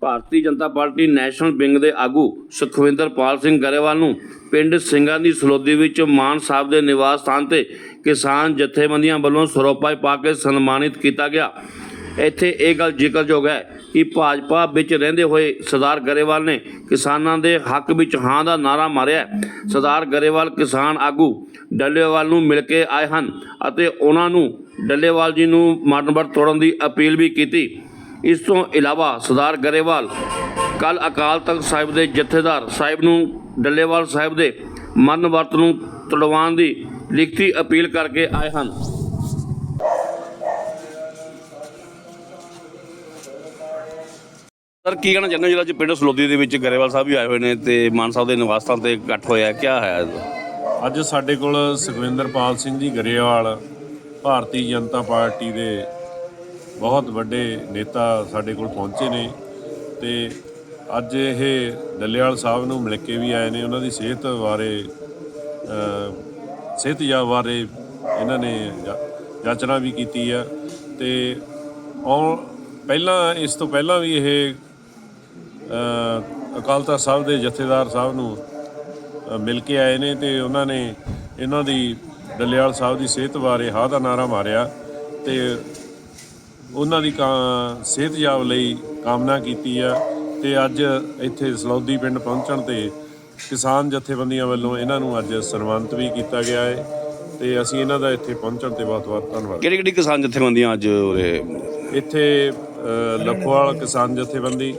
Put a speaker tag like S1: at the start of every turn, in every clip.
S1: Bharatiya Janata party national wing ਦੇ ਆਗੂ ਸੁਖਵਿੰਦਰਪਾਲ ਸਿੰਘ ਗਰੇਵਾਲ ਨੂੰ ਪਿੰਡ ਸਿੰਘਾਂ ਦੀ ਸਲੋਦੀ ਵਿੱਚ ਮਾਨ ਸਾਹਿਬ ਦੇ ਨਿਵਾਸ ਸਥਾਨ ਤੇ ਕਿਸਾਨ ਜਥੇਬੰਦੀਆਂ ਵੱਲੋਂ ਸਰੋਪਾ ਪਾ ਕੇ ਸਨਮਾਨਿਤ ਕੀਤਾ ਗਿਆ। ਇੱਥੇ ਇਹ ਗੱਲ ਜ਼ਿਕਰਯੋਗ ਹੈ ਕਿ ਭਾਜਪਾ ਵਿੱਚ ਰਹਿੰਦੇ ਹੋਏ ਸਰਦਾਰ ਗਰੇਵਾਲ ਨੇ ਕਿਸਾਨਾਂ ਦੇ ਹੱਕ ਵਿੱਚ ਹਾਂ ਦਾ ਨਾਰਾ ਮਾਰਿਆ। ਸਰਦਾਰ ਗਰੇਵਾਲ ਕਿਸਾਨ ਆਗੂ ਡੱਲੇਵਾਲ ਨੂੰ ਮਿਲ ਕੇ ਆਏ ਹਨ ਅਤੇ ਉਹਨਾਂ ਨੂੰ ਡੱਲੇਵਾਲ ਜੀ ਨੂੰ ਮਰਨਵਰ ਤੋੜਨ ਦੀ ਅਪੀਲ ਵੀ ਕੀਤੀ। ਇਸ ਤੋਂ ਇਲਾਵਾ ਸਰਦਾਰ ਗਰੇਵਾਲ ਕੱਲ ਅਕਾਲ ਤਖਤ ਸਾਹਿਬ ਦੇ ਜਥੇਦਾਰ ਸਾਹਿਬ ਨੂੰ ਡੱਲੇਵਾਲ ਸਾਹਿਬ ਦੇ ਮਰਨ ਵਰਤ ਨੂੰ ਤੁੜਵਾਉਣ ਦੀ ਲਿਖਤੀ ਅਪੀਲ ਕਰਕੇ ਆਏ ਹਨ। ਸਰ ਕੀ ਕਹਿਣਾ ਚਾਹੁੰਦੇ ਜਿਹੜਾ ਅੱਜ ਪਿੰਡ ਸਲੋਦੀ ਦੇ ਵਿੱਚ ਗਰੇਵਾਲ ਸਾਹਿਬ ਵੀ ਆਏ ਹੋਏ ਨੇ ਤੇ ਮਾਨ ਸਾਹਿਬ ਦੇ ਨਿਵਾਸ ਸਥਾਨ ਤੇ ਇਕੱਠ ਹੋਇਆ ਕੀ ਹੈ
S2: ਅੱਜ ਸਾਡੇ ਕੋਲ ਸੁਖਵਿੰਦਰਪਾਲ ਸਿੰਘ ਜੀ ਗਰੇਵਾਲ ਭਾਰਤੀ ਜਨਤਾ ਪਾਰਟੀ ਦੇ ਬਹੁਤ ਵੱਡੇ ਨੇਤਾ ਸਾਡੇ ਕੋਲ ਪਹੁੰਚੇ ਨੇ ਤੇ ਅੱਜ ਇਹ ਡੱਲੇਵਾਲ ਸਾਹਿਬ ਨੂੰ ਮਿਲ ਕੇ ਵੀ ਆਏ ਨੇ ਉਹਨਾਂ ਦੀ ਸਿਹਤ ਬਾਰੇ ਅ, ਸਿਹਤ ਯਾ ਬਾਰੇ ਇਹਨਾਂ ਨੇ ਜਾ- ਜਾਂਚਣਾ ਵੀ ਕੀਤੀ ਆ ਤੇ ਔਰ ਪਹਿਲਾਂ ਇਸ ਤੋਂ ਪਹਿਲਾਂ ਵੀ ਇਹ ਅ, ਅਕਾਲ ਤਖਤ ਸਾਹਿਬ ਦੇ ਜਥੇਦਾਰ ਸਾਹਿਬ ਨੂੰ ਮਿਲ ਕੇ ਆਏ ਨੇ ਤੇ ਉਹਨਾਂ ਨੇ ਇਹਨਾਂ ਦੀ ਡੱਲੇਵਾਲ ਸਾਹਿਬ ਦੀ ਸਿਹਤ ਬਾਰੇ ਹਾਂ ਦਾ ਨਾਰਾ ਮਾਰਿਆ ਤੇ ਉਹਨਾਂ ਦੀ ਕਾ- ਸਿਹਤ ਯਾਬ ਲਈ ਕਾਮਨਾ ਕੀਤੀ ਆ ਤੇ ਅੱਜ ਇੱਥੇ ਸਲੌਦੀ ਪਿੰਡ ਪਹੁੰਚਣ ਤੇ ਕਿਸਾਨ ਜਥੇਬੰਦੀਆਂ ਵੱਲੋਂ ਇਹਨਾਂ ਨੂੰ ਅੱਜ ਸਨਮਾਨਿਤ ਵੀ ਕੀਤਾ ਗਿਆ ਹੈ ਤੇ ਅਸੀਂ ਇਹਨਾਂ ਦਾ ਇੱਥੇ ਪਹੁੰਚਣ ਤੇ ਬਹੁਤ ਬਹੁਤ ਧੰਨਵਾਦ।
S1: ਕਿਹੜੀ ਕਿਹੜੀ ਕਿਸਾਨ ਜਥੇਬੰਦੀਆਂ ਅੱਜ ਉਰੇ?
S2: ਇੱਥੇ ਲਖੋਵਾਲ ਕਿਸਾਨ ਜਥੇਬੰਦੀ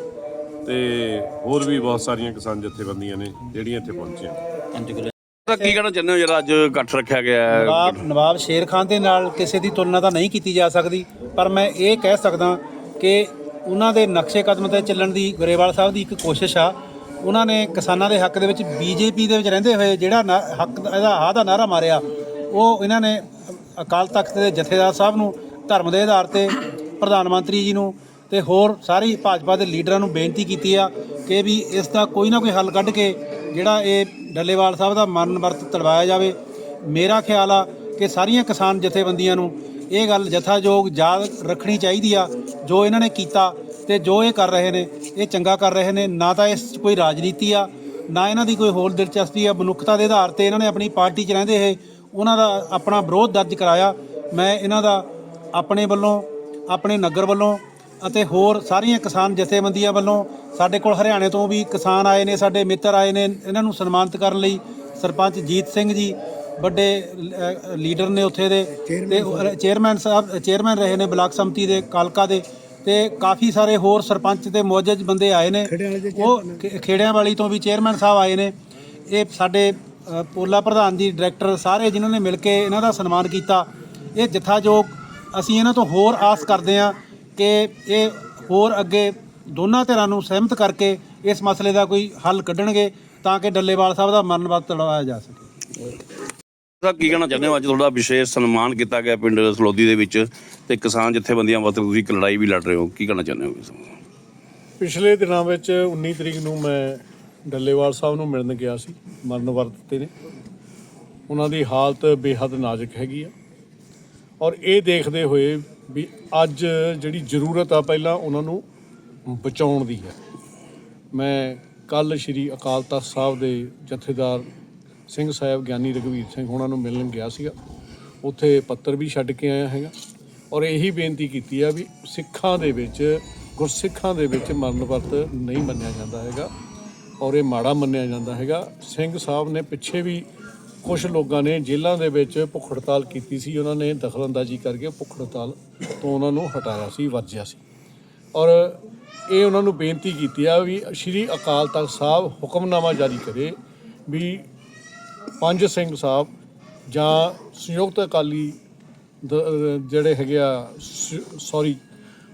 S2: ਤੇ ਹੋਰ ਵੀ ਬਹੁਤ ਸਾਰੀਆਂ ਕਿਸਾਨ ਜਥੇਬੰਦੀਆਂ ਨੇ ਜਿਹੜੀਆਂ ਇੱਥੇ ਪਹੁੰਚੀਆਂ।
S1: ਤਾਂ ਕੀ ਕਹਿਣਾ ਚਾਹੁੰਦੇ ਹੋ ਜਿਹੜਾ ਅੱਜ ਇਕੱਠ ਰੱਖਿਆ ਗਿਆ ਹੈ?
S3: ਨਵਾਬ ਨਵਾਬ ਸ਼ੇਰ ਖਾਨ ਦੇ ਨਾਲ ਕਿਸੇ ਦੀ ਤੁਲਨਾ ਤਾਂ ਨਹੀਂ ਕੀਤੀ ਜਾ ਸਕਦੀ ਪਰ ਮੈਂ ਇਹ ਕਹਿ ਸਕਦਾ ਕਿ ਉਹਨਾਂ ਦੇ ਨਕਸ਼ੇ ਕਦਮ ਤੇ ਚੱਲਣ ਦੀ ਗਰੇਵਾਲ ਸਾਹਿਬ ਦੀ ਇੱਕ ਕੋਸ਼ਿਸ਼ ਆ। ਉਹਨਾਂ ਨੇ ਕਿਸਾਨਾਂ ਦੇ ਹੱਕ ਦੇ ਵਿੱਚ ਬੀਜੇਪੀ ਦੇ ਵਿੱਚ ਰਹਿੰਦੇ ਹੋਏ ਜਿਹੜਾ ਨਾ- ਹੱਕ ਦਾ- ਇਹਦਾ ਆਹ ਦਾ ਨਾਰਾ ਮਾਰਿਆ ਉਹ ਇਹਨਾਂ ਨੇ ਅਕਾਲ ਤਖਤ ਦੇ ਜਥੇਦਾਰ ਸਾਹਿਬ ਨੂੰ ਧਰਮ ਦੇ ਆਧਾਰ ਤੇ ਪ੍ਰਧਾਨ ਮੰਤਰੀ ਜੀ ਨੂੰ ਤੇ ਹੋਰ ਸਾਰੀ ਭਾਜਪਾ ਦੇ ਲੀਡਰਾਂ ਨੂੰ ਬੇਨਤੀ ਕੀਤੀ ਆ ਕਿ ਵੀ ਇਸ ਦਾ ਕੋਈ ਨਾ ਕੋਈ ਹੱਲ ਕੱਢ ਕੇ ਜਿਹੜਾ ਇਹ ਡੱਲੇਵਾਲ ਸਾਹਿਬ ਦਾ ਮਰਨ ਵਰਤ ਤੜਵਾਇਆ ਜਾਵੇ। ਮੇਰਾ ਖਿਆਲ ਆ ਕਿ ਸਾਰੀਆਂ ਕਿਸਾਨ ਜਥੇਬੰਦੀਆਂ ਨੂੰ ਇਹ ਗੱਲ ਜਥਾਯੋਗ ਯਾਦ ਰੱਖਣੀ ਚਾਹੀਦੀ ਆ। ਜੋ ਇਹਨਾਂ ਨੇ ਕੀਤਾ ਤੇ ਜੋ ਇਹ ਕਰ ਰਹੇ ਨੇ, ਇਹ ਚੰਗਾ ਕਰ ਰਹੇ ਨੇ। ਨਾ ਤਾਂ ਇਸ 'ਚ ਕੋਈ ਰਾਜਨੀਤੀ ਆ, ਨਾ ਇਹਨਾਂ ਦੀ ਕੋਈ ਹੋਰ ਦਿਲਚਸਪੀ ਆ। ਮਨੁੱਖਤਾ ਦੇ ਆਧਾਰ ਤੇ ਇਹਨਾਂ ਨੇ ਆਪਣੀ ਪਾਰਟੀ 'ਚ ਰਹਿੰਦੇ ਹੋਏ ਉਹਨਾਂ ਦਾ ਆਪਣਾ ਵਿਰੋਧ ਦਰਜ ਕਰਾਇਆ। ਮੈਂ ਇਹਨਾਂ ਦਾ ਆਪਣੇ ਵੱਲੋਂ, ਆਪਣੇ ਨਗਰ ਵੱਲੋਂ ਅਤੇ ਹੋਰ ਸਾਰੀਆਂ ਕਿਸਾਨ ਜਥੇਬੰਦੀਆਂ ਵੱਲੋਂ ਸਾਡੇ ਕੋਲ ਹਰਿਆਣੇ ਤੋਂ ਵੀ ਕਿਸਾਨ ਆਏ ਨੇ ਸਾਡੇ ਮਿੱਤਰ ਆਏ ਨੇ ਇਹਨਾਂ ਨੂੰ ਸਨਮਾਨਿਤ ਕਰਨ ਲਈ ਸਰਪੰਚ ਜੀਤ ਸਿੰਘ ਜੀ ਵੱਡੇ ਲੀਡਰ ਨੇ ਉੱਥੇ ਦੇ ਤੇ ਚੇਅਰਮੈਨ ਸਾਹਿਬ। ਚੇਅਰਮੈਨ ਰਹੇ ਨੇ ਬਲਾਕ ਸੰਮਤੀ ਦੇ ਕਾਲਕਾ ਦੇ ਤੇ ਕਾਫੀ ਸਾਰੇ ਹੋਰ ਸਰਪੰਚ ਤੇ ਮੌਜੂਦ ਬੰਦੇ ਆਏ ਨੇ। ਉਹ ਖੇੜਿਆਂ ਵਾਲੀ ਤੋਂ ਵੀ ਚੇਅਰਮੈਨ ਸਾਹਿਬ ਆਏ ਨੇ। ਇਹ ਸਾਡੇ ਪੋਲਾ ਪ੍ਰਧਾਨ ਜੀ ਡਾਇਰੈਕਟਰ ਸਾਰੇ ਜਿਨ੍ਹਾਂ ਨੇ ਮਿਲ ਕੇ ਇਹਨਾਂ ਦਾ ਸਨਮਾਨ ਕੀਤਾ। ਇਹ ਜਥਾਯੋਗ ਅਸੀਂ ਇਹਨਾਂ ਤੋਂ ਹੋਰ ਆਸ ਕਰਦੇ ਹਾਂ ਕਿ ਇਹ ਹੋਰ ਅੱਗੇ ਦੋਨਾਂ ਧਿਰਾਂ ਨੂੰ ਸਹਿਮਤ ਕਰਕੇ ਇਸ ਮਸਲੇ ਦਾ ਕੋਈ ਹੱਲ ਕੱਢਣਗੇ ਤਾਂ ਕਿ ਡੱਲੇਵਾਲ ਸਾਹਿਬ ਦਾ ਮਰਨ ਵਰਤ ਤੜਵਾਇਆ ਜਾ ਸਕੇ।
S1: ਸਰ ਕੀ ਕਹਿਣਾ ਚਾਹੁੰਦੇ ਹੋ? ਅੱਜ ਤੁਹਾਡਾ ਵਿਸ਼ੇਸ਼ ਸਨਮਾਨ ਕੀਤਾ ਗਿਆ ਪਿੰਡ ਸਲੋਦੀ ਦੇ ਵਿੱਚ ਤੇ ਕਿਸਾਨ ਜਥੇਬੰਦੀਆਂ ਵੱਲੋਂ ਤੁਸੀਂ ਇੱਕ ਲੜਾਈ ਵੀ ਲੜ ਰਹੇ ਹੋ। ਕੀ ਕਹਿਣਾ ਚਾਹੁੰਦੇ ਹੋ?
S4: ਪਿਛਲੇ ਦਿਨਾਂ ਵਿੱਚ 19 ਤਰੀਕ ਨੂੰ ਮੈਂ ਡੱਲੇਵਾਲ ਸਾਹਿਬ ਨੂੰ ਮਿਲਣ ਗਿਆ ਸੀ ਮਰਨ ਵਰਤ ਤੇ ਨੇ। ਉਹਨਾਂ ਦੀ ਹਾਲਤ ਬੇਹੱਦ ਨਾਜ਼ੁਕ ਹੈਗੀ ਆ। ਔਰ ਇਹ ਦੇਖਦੇ ਹੋਏ ਵੀ ਅੱਜ ਜਿਹੜੀ ਜ਼ਰੂਰਤ ਆ ਪਹਿਲਾਂ ਉਹਨਾਂ ਨੂੰ ਬਚਾਉਣ ਦੀ ਹੈ। ਮੈਂ ਕੱਲ ਸ੍ਰੀ ਅਕਾਲ ਤਖਤ ਸਾਹਿਬ ਦੇ ਜਥੇਦਾਰ ਸਿੰਘ ਸਾਹਿਬ ਗਿਆਨੀ ਰਘਵੀਰ ਸਿੰਘ ਉਹਨਾਂ ਨੂੰ ਮਿਲਣ ਗਿਆ ਸੀਗਾ। ਉੱਥੇ ਪੱਤਰ ਵੀ ਛੱਡ ਕੇ ਆਇਆ ਹੈਗਾ ਔਰ ਇਹੀ ਬੇਨਤੀ ਕੀਤੀ ਆ ਵੀ ਸਿੱਖਾਂ ਦੇ ਵਿੱਚ, ਗੁਰਸਿੱਖਾਂ ਦੇ ਵਿੱਚ ਮਰਨ ਵਰਤ ਨਹੀਂ ਮੰਨਿਆ ਜਾਂਦਾ ਹੈਗਾ ਔਰ ਇਹ ਮਾੜਾ ਮੰਨਿਆ ਜਾਂਦਾ ਹੈਗਾ। ਸਿੰਘ ਸਾਹਿਬ ਨੇ ਪਿੱਛੇ ਵੀ ਕੁਝ ਲੋਕਾਂ ਨੇ ਜੇਲ੍ਹਾਂ ਦੇ ਵਿੱਚ ਭੁੱਖ ਹੜਤਾਲ ਕੀਤੀ ਸੀ। ਉਹਨਾਂ ਨੇ ਦਖਲਅੰਦਾਜ਼ੀ ਕਰਕੇ ਭੁੱਖ ਹੜਤਾਲ ਤੋਂ ਉਹਨਾਂ ਨੂੰ ਹਟਾਇਆ ਸੀ, ਵਰਜਿਆ ਸੀ। ਔਰ ਇਹ ਉਹਨਾਂ ਨੂੰ ਬੇਨਤੀ ਕੀਤੀ ਆ ਵੀ ਸ਼੍ਰੀ ਅਕਾਲ ਤਖਤ ਸਾਹਿਬ ਹੁਕਮਨਾਮਾ ਜਾਰੀ ਕਰੇ ਵੀ ਪੰਜ ਸਿੰਘ ਸਾਹਿਬ ਜਾਂ ਸੰਯੁਕਤ ਅਕਾਲੀ ਦ- ਜਿਹੜੇ ਹੈਗੇ ਆ ਸੌਰੀ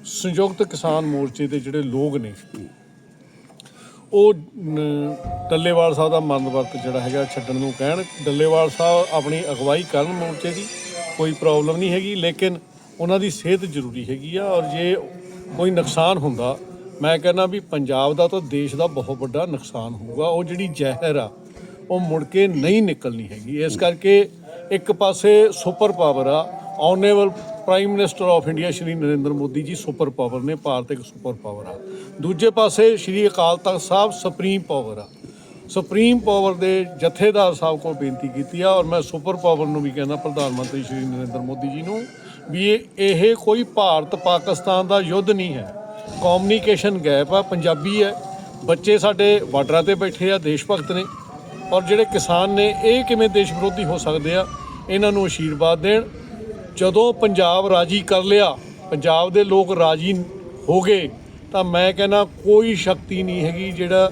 S4: ਸੰਯੁਕਤ ਕਿਸਾਨ ਮੋਰਚੇ ਦੇ ਜਿਹੜੇ ਲੋਕ ਨੇ ਉਹ ਡੱਲੇਵਾਲ ਸਾਹਿਬ ਦਾ ਮਰਨ ਵਰਤ ਜਿਹੜਾ ਹੈਗਾ ਛੱਡਣ ਨੂੰ ਕਹਿਣ। ਡੱਲੇਵਾਲ ਸਾਹਿਬ ਆਪਣੀ ਅਗਵਾਈ ਕਰਨ ਮੋਰਚੇ ਦੀ ਕੋਈ ਪ੍ਰੋਬਲਮ ਨਹੀਂ ਹੈਗੀ, ਲੇਕਿਨ ਉਹਨਾਂ ਦੀ ਸਿਹਤ ਜ਼ਰੂਰੀ ਹੈਗੀ ਆ ਔਰ ਜੇ ਕੋਈ ਨੁਕਸਾਨ ਹੁੰਦਾ, ਮੈਂ ਕਹਿੰਦਾ ਵੀ ਪੰਜਾਬ ਦਾ ਤਾਂ ਦੇਸ਼ ਦਾ ਬਹੁਤ ਵੱਡਾ ਨੁਕਸਾਨ ਹੋਊਗਾ। ਉਹ ਜਿਹੜੀ ਜ਼ਹਿਰ ਆ, ਉਹ ਮੁੜ ਕੇ ਨਹੀਂ ਨਿਕਲਣੀ ਹੈਗੀ। ਇਸ ਕਰਕੇ ਇੱਕ ਪਾਸੇ ਸੁਪਰ ਪਾਵਰ ਆ honourable prime minister of India Shri Narendra Modi ji super power ਨੇ ਭਾਰਤ ਇੱਕ ਸੁਪਰ ਪਾਵਰ ਆ। ਦੂਜੇ ਪਾਸੇ ਸ਼੍ਰੀ ਅਕਾਲ ਤਖਤ ਸਾਹਿਬ ਸੁਪਰੀਮ ਪਾਵਰ ਆ। ਸੁਪਰੀਮ ਪਾਵਰ ਦੇ ਜਥੇਦਾਰ ਸਾਹਿਬ ਕੋਲ ਬੇਨਤੀ ਕੀਤੀ ਆ ਔਰ ਮੈਂ ਸੁਪਰ ਪਾਵਰ ਨੂੰ ਵੀ ਕਹਿੰਦਾ ਪ੍ਰਧਾਨ ਮੰਤਰੀ ਸ਼੍ਰੀ ਨਰਿੰਦਰ ਮੋਦੀ ਜੀ ਨੂੰ ਵੀ ਇਹ ਇਹ ਕੋਈ ਭਾਰਤ ਪਾਕਿਸਤਾਨ ਦਾ ਯੁੱਧ ਨਹੀਂ ਹੈ। ਕਮਿਊਨੀਕੇਸ਼ਨ ਗੈਪ ਆ, ਪੰਜਾਬੀ ਹੈ। ਬੱਚੇ ਸਾਡੇ ਬਾਰਡਰਾਂ ਤੇ ਬੈਠੇ ਆ, ਦੇਸ਼ ਭਗਤ ਨੇ। ਔਰ ਜਿਹੜੇ ਕਿਸਾਨ ਨੇ, ਇਹ ਕਿਵੇਂ ਦੇਸ਼ ਵਿਰੋਧੀ ਹੋ ਸਕਦੇ ਆ? ਇਹਨਾਂ ਨੂੰ ਅਸ਼ੀਰਵਾਦ ਦੇਣ। ਜਦੋਂ ਪੰਜਾਬ ਰਾਜੀ ਕਰ ਲਿਆ, ਪੰਜਾਬ ਦੇ ਲੋਕ ਰਾਜੀ ਹੋ ਗਏ, ਤਾਂ ਮੈਂ ਕਹਿੰਦਾ ਕੋਈ ਸ਼ਕਤੀ ਨਹੀਂ ਹੈਗੀ ਜਿਹੜਾ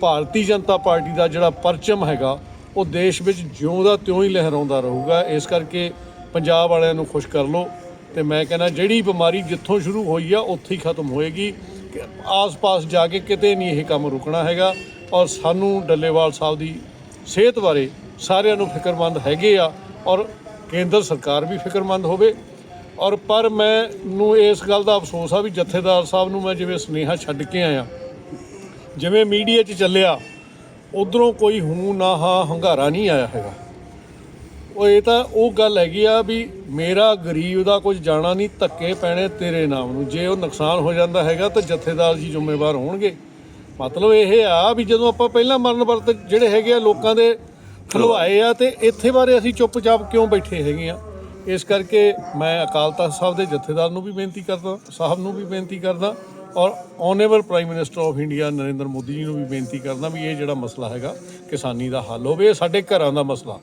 S4: ਭਾਰਤੀ ਜਨਤਾ ਪਾਰਟੀ ਦਾ ਜਿਹੜਾ ਪਰਚਮ ਹੈਗਾ, ਉਹ ਦੇਸ਼ ਵਿੱਚ ਜਿਉਂ ਤਿਉਂ ਹੀ ਲਹਿਰਾਉਂਦਾ ਰਹੂਗਾ। ਇਸ ਕਰਕੇ ਪੰਜਾਬ ਵਾਲਿਆਂ ਨੂੰ ਖੁਸ਼ ਕਰ ਲਓ ਤੇ ਮੈਂ ਕਹਿੰਦਾ ਜਿਹੜੀ ਬਿਮਾਰੀ ਜਿੱਥੋਂ ਸ਼ੁਰੂ ਹੋਈ ਆ, ਉੱਥੇ ਹੀ ਖਤਮ ਹੋਏਗੀ। ਕਿ ਆਸ-ਪਾਸ ਜਾ ਕੇ ਕਿਤੇ ਨਹੀਂ ਇਹ ਕੰਮ ਰੁਕਣਾ ਹੈਗਾ ਔਰ ਸਾਨੂੰ ਡੱਲੇਵਾਲ ਸਾਹਿਬ ਦੀ ਸਿਹਤ ਬਾਰੇ ਸਾਰਿਆਂ ਨੂੰ ਫਿਕਰਮੰਦ ਹੈਗੇ ਆ ਔਰ ਕੇਂਦਰ ਸਰਕਾਰ ਵੀ ਫਿਕਰਮੰਦ ਹੋਵੇ। ਔਰ ਪਰ ਮੈਂ ਨੂੰ ਇਸ ਗੱਲ ਦਾ ਅਫਸੋਸ ਆ ਵੀ ਜਥੇਦਾਰ ਸਾਹਿਬ ਨੂੰ ਮੈਂ ਜਿਵੇਂ ਸੁਨੇਹਾ ਛੱਡ ਕੇ ਆਇਆ, ਜਿਵੇਂ ਮੀਡੀਆ 'ਚ ਚੱਲਿਆ, ਉਧਰੋਂ ਕੋਈ ਹੂੰ, ਨਾ, ਹਾਂ, ਹੰਗਾਰਾ ਨਹੀਂ ਆਇਆ ਹੈਗਾ। ਉਹ ਇਹ ਤਾਂ ਉਹ ਗੱਲ ਹੈਗੀ ਆ ਵੀ ਮੇਰਾ ਗਰੀਬ ਦਾ ਕੁਝ ਜਾਣਾ ਨਹੀਂ, ਧੱਕੇ ਪੈਣੇ ਤੇਰੇ ਨਾਮ ਨੂੰ। ਜੇ ਉਹ ਨੁਕਸਾਨ ਹੋ ਜਾਂਦਾ ਹੈਗਾ ਤਾਂ ਜਥੇਦਾਰ ਜੀ ਜ਼ਿੰਮੇਵਾਰ ਹੋਣਗੇ। ਮਤਲਬ ਇਹ ਆ ਵੀ ਜਦੋਂ ਆਪਾਂ ਪਹਿਲਾਂ ਮਰਨ ਵਰਤ ਜਿਹੜੇ ਹੈਗੇ ਆ ਲੋਕਾਂ ਦੇ ਖਲਵਾਏ ਆ ਤੇ ਇੱਥੇ ਬਾਰੇ ਅਸੀਂ ਚੁੱਪਚਾਪ ਕਿਉਂ ਬੈਠੇ ਹੈਗੇ ਆ? ਇਸ ਕਰਕੇ ਮੈਂ ਅਕਾਲ ਤਖਤ ਸਾਹਿਬ ਦੇ ਜਥੇਦਾਰ ਨੂੰ ਵੀ ਬੇਨਤੀ ਕਰਦਾ, ਸਾਹਿਬ ਨੂੰ ਵੀ ਬੇਨਤੀ ਕਰਦਾ ਔਰ honourable prime minister of India Narendra Modi ji ਨੂੰ ਵੀ ਬੇਨਤੀ ਕਰਦਾ ਵੀ ਇਹ ਜਿਹੜਾ ਮਸਲਾ ਹੈਗਾ, ਕਿਸਾਨੀ ਦਾ ਹੱਲ ਹੋਵੇ, ਇਹ ਸਾਡੇ ਘਰਾਂ ਦਾ ਮਸਲਾ,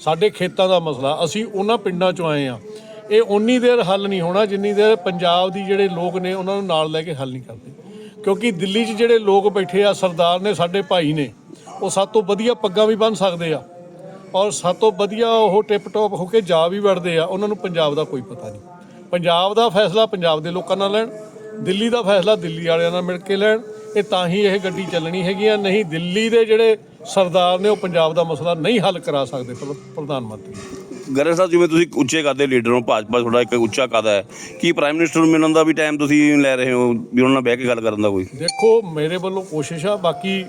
S4: ਸਾਡੇ ਖੇਤਾਂ ਦਾ ਮਸਲਾ, ਅਸੀਂ ਉਹਨਾਂ ਪਿੰਡਾਂ ਚੋਂ ਆਏ ਆ। ਇਹ ਉਨੀ ਦੇਰ ਹੱਲ ਨਹੀਂ ਹੋਣਾ ਜਿੰਨੀ ਦੇਰ ਪੰਜਾਬ ਦੀ ਜਿਹੜੇ ਲੋਕ ਨੇ ਉਹਨਾਂ ਨੂੰ ਨਾਲ ਲੈ ਕੇ ਹੱਲ ਨਹੀਂ ਕਰਦੇ। ਕਿਉਂਕਿ ਦਿੱਲੀ 'ਚ ਜਿਹੜੇ ਲੋਕ ਬੈਠੇ ਆ, ਸਰਦਾਰ ਨੇ, ਸਾਡੇ ਭਾਈ ਨੇ ਉਹ ਸਭ ਤੋਂ ਵਧੀਆ ਪੱਗਾਂ ਵੀ ਬੰਨ ਸਕਦੇ ਆ। ਔਰ ਸਭ ਤੋਂ ਵਧੀਆ ਉਹ ਟਿਪ ਟੌਪ ਹੋ ਕੇ ਜਾ ਵੀ ਵੜਦੇ ਆ। ਉਹਨਾਂ ਨੂੰ ਪੰਜਾਬ ਦਾ ਕੋਈ ਪਤਾ ਨਹੀਂ। ਪੰਜਾਬ ਦਾ ਫੈਸਲਾ ਪੰਜਾਬ ਦੇ ਲੋਕਾਂ ਨਾਲ ਲੈਣ ਦਿੱਲੀ ਦਾ ਫੈਸਲਾ ਦਿੱਲੀ ਵਾਲਿਆਂ ਨਾਲ ਮਿਲ ਕੇ ਲੈਣ। ਇਹ ਤਾਂ ਹੀ ਇਹ ਗੱਡੀ ਚੱਲਣੀ ਹੈਗੀ ਆ। ਨਹੀਂ ਦਿੱਲੀ ਦੇ ਜਿਹੜੇ ਸਰਦਾਰ ਨੇ ਉਹ ਪੰਜਾਬ ਦਾ ਮਸਲਾ ਨਹੀਂ ਹੱਲ ਕਰਾ ਸਕਦੇ ਪ੍ਰ- ਪ੍ਰਧਾਨ ਮੰਤਰੀ।
S1: ਗਰੇ ਸਾਹਿਬ ਜਿਵੇਂ ਤੁਸੀਂ ਉੱਚੇ ਕੱਦ ਲੀਡਰ ਹੋ ਭਾਜਪਾ ਤੁਹਾਡਾ ਇੱਕ ਉੱਚਾ ਕੱਦ ਹੈ। ਕੀ ਪ੍ਰਾਈਮ ਮਿਨਿਸਟਰ ਨੂੰ ਮਿਲਣ ਦਾ ਵੀ ਟਾਈਮ ਤੁਸੀਂ ਲੈ ਰਹੇ ਹੋ? ਵੀ ਉਹਨਾਂ ਨਾਲ ਬਹਿ ਕੇ ਗੱਲ ਕਰਨ ਦਾ ਕੋਈ?
S4: ਦੇਖੋ ਮੇਰੇ ਵੱਲੋਂ ਕੋਸ਼ਿਸ਼ ਆ। ਬਾਕੀ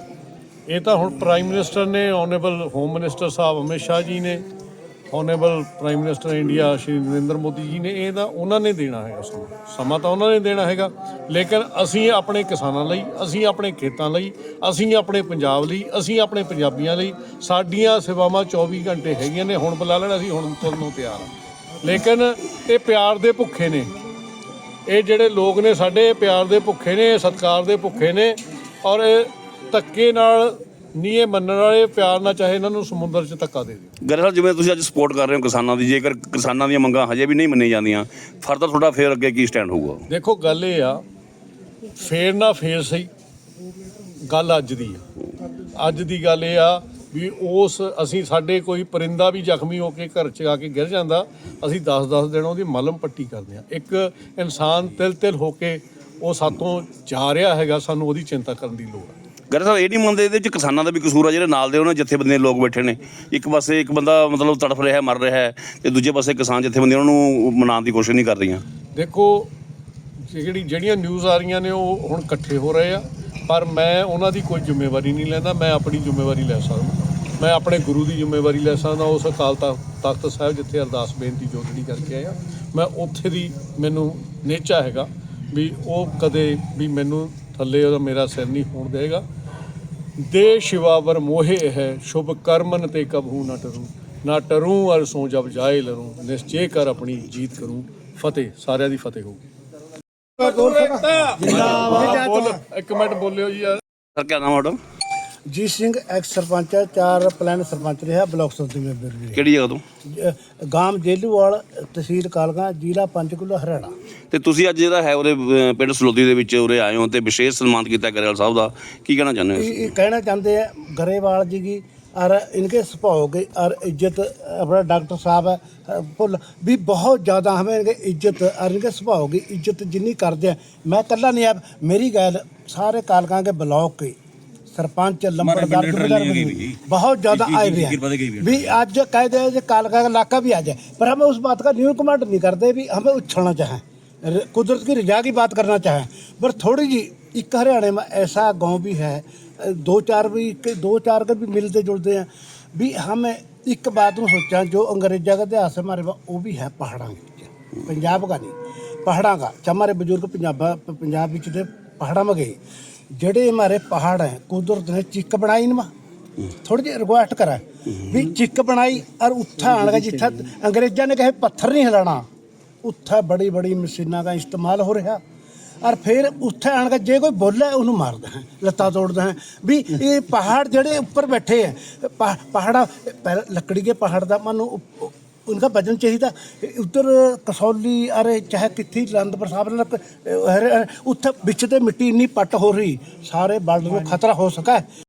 S4: ਇਹ ਤਾਂ ਹੁਣ ਪ੍ਰਾਈਮ ਮਿਨਿਸਟਰ ਨੇ ਓਨੇਬਲ ਹੋਮ ਮਿਨਿਸਟਰ ਸਾਹਿਬ ਅਮਿਤ ਸ਼ਾਹ ਜੀ ਨੇ honourable prime minister India Shri Narendra Modi ji ਨੇ, ਇਹ ਤਾਂ ਉਹਨਾਂ ਨੇ ਦੇਣਾ ਹੈਗਾ ਸਮਾਂ। ਸਮਾਂ ਤਾਂ ਉਹਨਾਂ ਨੇ ਦੇਣਾ ਹੈਗਾ, ਲੇਕਿਨ ਅਸੀਂ ਆਪਣੇ ਕਿਸਾਨਾਂ ਲਈ, ਅਸੀਂ ਆਪਣੇ ਖੇਤਾਂ ਲਈ, ਅਸੀਂ ਆਪਣੇ ਪੰਜਾਬ ਲਈ, ਅਸੀਂ ਆਪਣੇ ਪੰਜਾਬੀਆਂ ਲਈ, ਸਾਡੀਆਂ ਸੇਵਾਵਾਂ 24 ਘੰਟੇ ਹੈਗੀਆਂ ਨੇ, ਹੁਣ ਬੁਲਾ ਲੈਣ, ਅਸੀਂ ਹੁਣ ਤੁਰਨ ਨੂੰ ਤਿਆਰ ਹਾਂ। ਲੇਕਿਨ ਇਹ ਪਿਆਰ ਦੇ ਭੁੱਖੇ ਨੇ। ਇਹ ਜਿਹੜੇ ਲੋਕ ਨੇ ਸਾਡੇ ਪਿਆਰ ਦੇ ਭੁੱਖੇ ਨੇ, ਇਹ ਸਤਿਕਾਰ ਦੇ ਭੁੱਖੇ ਨੇ, ਔਰ ਇਹ ਧੱਕੇ ਨਾਲ ਇਹ ਮੰਨਣ ਵਾਲੇ ਪਿਆਰ ਨਾਲ ਚਾਹੇ ਇਹਨਾਂ ਨੂੰ ਸਮੁੰਦਰ 'ਚ ਧੱਕਾ ਦੇ ਦਿਓ।
S1: ਗਰੇ ਸਾਹਿਬ ਜਿਵੇਂ ਤੁਸੀਂ ਅੱਜ ਸਪੋਰਟ ਕਰ ਰਹੇ ਹੋ ਕਿਸਾਨਾਂ ਦੀ ਜੇਕਰ ਕਿਸਾਨਾਂ ਦੀਆਂ ਮੰਗਾਂ ਹਜੇ ਵੀ ਨਹੀਂ ਮੰਨੀਆਂ ਜਾਂਦੀਆਂ ਫਰਦਰ ਤੁਹਾਡਾ ਫੇਰ ਅੱਗੇ ਕੀ ਸਟੈਂਡ ਹੋਊਗਾ?
S4: ਦੇਖੋ ਗੱਲ ਇਹ ਆ ਫੇਰ ਨਾ ਫੇਰ ਸਹੀ ਗੱਲ ਅੱਜ ਦੀ ਆ। ਅੱਜ ਦੀ ਗੱਲ ਇਹ ਆ ਵੀ ਉਸ ਅਸੀਂ ਸਾਡੇ ਕੋਈ ਪਰਿੰਦਾ ਵੀ ਜ਼ਖਮੀ ਹੋ ਕੇ ਘਰ ਚ ਆ ਕੇ ਗਿਰ ਜਾਂਦਾ ਅਸੀਂ 10-10 ਦਿਨ ਉਹਦੀ ਮਲਮ ਪੱਟੀ ਕਰਦੇ ਆ। ਇੱਕ ਇਨਸਾਨ ਤਿਲ-ਤਿਲ ਹੋ ਕੇ ਉਹ ਸਾਤੋਂ ਜਾ ਰਿਹਾ ਹੈਗਾ ਸਾਨੂੰ ਉਹਦੀ ਚਿੰਤਾ ਕਰਨ ਦੀ ਲੋੜ ਹੈ
S1: ਗਰੇ ਸਾਹਿਬ ਇਹ ਨਹੀਂ ਮੰਨਦੇ ਇਹਦੇ ਵਿੱਚ ਕਿਸਾਨਾਂ ਦਾ ਵੀ ਕਸੂਰ ਆ, ਜਿਹੜੇ ਨਾਲ ਦੇ ਉਹਨਾਂ ਜਥੇਬੰਦੀਆਂ ਲੋਕ ਬੈਠੇ ਨੇ। ਇੱਕ ਪਾਸੇ ਇੱਕ ਬੰਦਾ ਮਤਲਬ ਤੜਫ ਰਿਹਾ, ਮਰ ਰਿਹਾ ਹੈ ਤੇ ਦੂਜੇ ਪਾਸੇ ਕਿਸਾਨ ਜਥੇਬੰਦੀਆਂ ਉਹਨਾਂ ਨੂੰ ਮਨਾਉਣ ਦੀ ਕੋਸ਼ਿਸ਼ ਨਹੀਂ ਕਰ ਰਹੀਆਂ।
S4: ਦੇਖੋ, ਜਿਹੜੀ ਜਿਹੜੀਆਂ ਨਿਊਜ਼ ਆ ਰਹੀਆਂ ਨੇ, ਉਹ ਹੁਣ ਇਕੱਠੇ ਹੋ ਰਹੇ ਆ, ਪਰ ਮੈਂ ਉਹਨਾਂ ਦੀ ਕੋਈ ਜ਼ਿੰਮੇਵਾਰੀ ਨਹੀਂ ਲੈਂਦਾ, ਮੈਂ ਆਪਣੀ ਜ਼ਿੰਮੇਵਾਰੀ ਲੈ ਸਕਦਾ। ਮੈਂ ਆਪਣੇ ਗੁਰੂ ਦੀ ਜ਼ਿੰਮੇਵਾਰੀ ਲੈ ਸਕਦਾ, ਉਸ ਅਕਾਲ ਤਖ਼- ਤਖਤ ਸਾਹਿਬ ਜਿੱਥੇ ਅਰਦਾਸ ਬੇਨਤੀ ਜੋਦੜੀ ਕਰਕੇ ਆਇਆ। ਮੈਂ ਉੱਥੇ ਦੀ ਮੈਨੂੰ ਨੇਚਾ ਹੈਗਾ ਵੀ ਉਹ ਕਦੇ ਵੀ ਮੈਨੂੰ ਥੱਲੇ ਉਹਦਾ ਮੇਰਾ ਸਿਰ ਨਹੀਂ ਹੋਣ ਦੇਗਾ ਦੇ ਸ਼ਿਵਾਵਰ ਮੋਹੇ ਹੈ ਸ਼ੁਭ ਕਰਮਨ ਤੇ ਕਬਹੂ ਨਾ ਟਰੂ। ਨਾ ਟਰੂ ਅਰ ਸੋ ਜਬ ਜਾਏ ਲਰੂ। ਨਿਸ਼ਚੇ ਕਰ ਆਪਣੀ ਜੀਤ ਕਰੂੰ। ਫਤਿਹ ਸਾਰਿਆਂ ਦੀ ਫਤਿਹ ਹੋਊਗੀ ਬੋਲ ਇੱਕ ਮਿੰਟ ਬੋਲਿਓ ਜੀ ਯਾਰ।
S1: ਸਰ ਕੀ ਨਾਮ ਤੁਹਾਡਾ
S5: ਜੀਤ ਸਿੰਘ ਐਕਸ ਸਰਪੰਚ ਹੈ ਚਾਰ ਪਲਾਨ ਸਰਪੰਚ ਰਿਹਾ ਬਲਾਕ ਸੰਮਤੀ ਮੈਂਬਰ ਵੀ
S1: ਕਿਹੜੀ ਜਗ੍ਹਾ ਤੋਂ
S5: ਰਿਹਾ। ਅ, ਗਾਮ ਜੇਲੂਵਾਲ ਤਹਿਸੀਲ ਕਾਲਗਾ ਜ਼ਿਲ੍ਹਾ ਪੰਚਕੂਲਾ ਹਰਿਆਣਾ
S1: ਤੇ ਤੁਸੀਂ ਅੱਜ ਜਿਹੜਾ ਹੈ ਉਹਦੇ ਅਹ, ਪਿੰਡ ਸਲੋਦੀ ਦੇ ਵਿੱਚ ਉਰੇ ਆਏ ਹੋ ਤੇ ਵਿਸ਼ੇਸ਼ ਸਨਮਾਨ ਕੀਤਾ ਗਰੇਵਾਲ ਸਾਹਿਬ ਦਾ ਕੀ ਕਹਿਣਾ ਚਾਹੁੰਦੇ ਹੋ
S5: ये ये कहना चाहते हैं गरेवाल जी की और इनके स्वभाव की और इज्जत अपना डॉक्टर साहब है अ, भुल भी बहुत ज़्यादा हमें इनके इज्जत और इनके स्वभाव की इज्जत जिन्नी करते हैं मैं कल्ला नहीं आप मेरी गैल सारे कालका के ब्लॉक के सरपंच लंबड़दार जमींदार बनी। बहुत ज्यादा आए हुए हैं भी आज जो कहते हैं जो कालका का इलाका भी आ जाए पर हमें उस बात का न्यू कमांड नहीं करते भी हमें उछलना चाहें र- कुदरत की रजा की बात करना चाहें पर थोड़ी जी एक हरियाणा में ऐसा गांव भी है अ, दो चार भी के- दो चार के भी मिलते जुलते हैं भी हमें एक बात ਨੂੰ ਸੋਚਾਂ ਜੋ ਅੰਗਰੇਜ਼ਾਂ ਦਾ ਇਤਿਹਾਸ ਹੈ ਹਮਾਰੇ ਪਾਸ ਉਹ ਵੀ ਹੈ ਪਹਾੜਾਂ ਵਿੱਚ ਪੰਜਾਬ ਦਾ ਨਹੀਂ ਪਹਾੜਾਂ ਦਾ ਹਮਾਰੇ ਬਜ਼ੁਰਗ ਪੰਜਾਬਾ ਪੰਜਾਬ ਵਿੱਚ ਦੇ ਪਹਾੜਾਂ में गए ਜਿਹੜੇ ਹਮਾਰੇ ਪਹਾੜ ਹੈ, ਕੁਦਰਤ ਨੇ ਚਿੱਕ ਬਣਾਈ ਨਾ ਥੋੜੀ ਜਿਹੀ ਰਿਕੁਐਸਟ ਕਰਾਂ। ਵੀ ਚਿੱਕ ਬਣਾਈ ਔਰ ਉੱਥਾ ਆਣਗਾ ਜਿੱਥਾ ਅੰਗਰੇਜ਼ਾਂ ਨੇ ਕਹੇ ਪੱਥਰ ਨਹੀਂ ਹਿਲਾਣਾ। ਉੱਥਾ ਬੜੀ ਬੜੀ ਮਸ਼ੀਨਾਂ ਦਾ ਇਸਤੇਮਾਲ ਹੋ ਰਿਹਾ। ਔਰ ਫਿਰ ਉੱਥੇ ਆਣ ਕੇ ਜੇ ਕੋਈ ਬੋਲੇ, ਉਹਨੂੰ ਮਾਰਦਾ ਹੈ ਲੱਤਾਂ ਤੋੜਦਾ ਹੈ ਵੀ ਇਹ ਪਹਾੜ ਜਿਹੜੇ ਉੱਪਰ ਬੈਠੇ ਹੈ, ਪਹਾ- ਪਹਾੜਾ, ਪਹਿਲਾਂ ਲੱਕੜੀ ਕੇ ਪਹਾੜ ਦਾ ਮਨ उनका वजन चाहिए था उधर कसौली अरे चाहे कितनी आनंदपुर साहब उत्थे बिछते मिट्टी इन्नी पट हो रही सारे वर्ल्ड को खतरा हो सका है